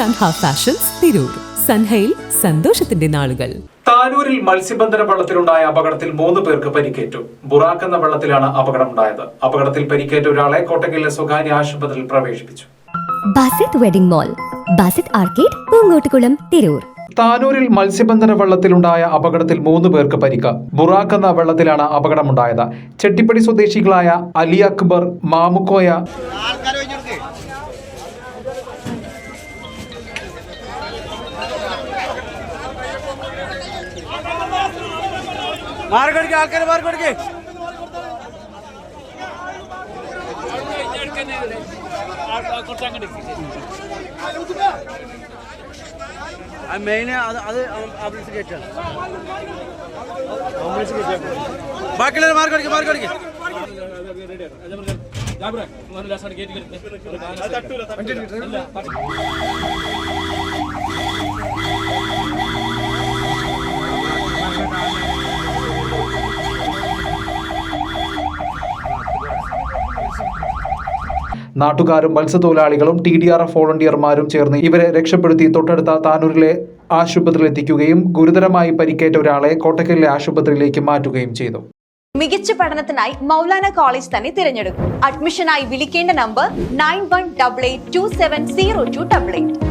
Sanha fashions Tirur സൻഹയിൽ സന്തോഷത്തിന്റെ നാളുകൾ താനൂരിൽ മത്സ്യബന്ധന വള്ളത്തിലുണ്ടായ അപകടത്തിൽ മൂന്ന് പേർക്ക് പരിക്കേറ്റു. ബുറാക്ക് എന്ന വെള്ളത്തിലാണ് അപകടമുണ്ടായത്. അപകടത്തിൽ പരിക്കേറ്റ ഒരാളെ കോട്ടക്കലിലെ സ്വകാര്യ ആശുപത്രിയിൽ പ്രവേശിപ്പിച്ചു. Basith wedding mall Basith arcade Poonkottukulam Tirur. താനൂരിൽ മത്സ്യബന്ധന വള്ളത്തിലുണ്ടായ അപകടത്തിൽ മൂന്ന് പേർക്ക് പരിക്ക്. ബുറാഖ് എന്ന വെള്ളത്തിലാണ് അപകടമുണ്ടായത്. ചെട്ടിപ്പടി സ്വദേശികളായ അലി അക്ബർ മാമുക്കോയ മാർക്കടിക്ക് ആൾക്കാർ മാർക്കടിക്ക് മെയിന് അത് അത് ആംബുലൻസ് കയറ്റാണ് ആംബുലൻസ് കയറ്റാണ് ബാക്കിയുള്ളവർ മാർക്കടിക്ക് മാർക്കടിക്ക് നാട്ടുകാരും മത്സ്യത്തൊഴിലാളികളും ടി ഡി ആർ എഫ് വോളണ്ടിയർമാരും ചേർന്ന് ഇവരെ രക്ഷപ്പെടുത്തി തൊട്ടടുത്ത താനൂരിലെ ആശുപത്രിയിൽ എത്തിക്കുകയും ഗുരുതരമായി പരിക്കേറ്റ ഒരാളെ കോട്ടക്കലിലെ ആശുപത്രിയിലേക്ക് മാറ്റുകയും ചെയ്തു. മികച്ച പഠനത്തിനായി മൗലാന കോളേജ് തന്നെ തിരഞ്ഞെടുക്കും. അഡ്മിഷനായി വിളിക്കേണ്ട number nine one double eight two seven zero two double eight.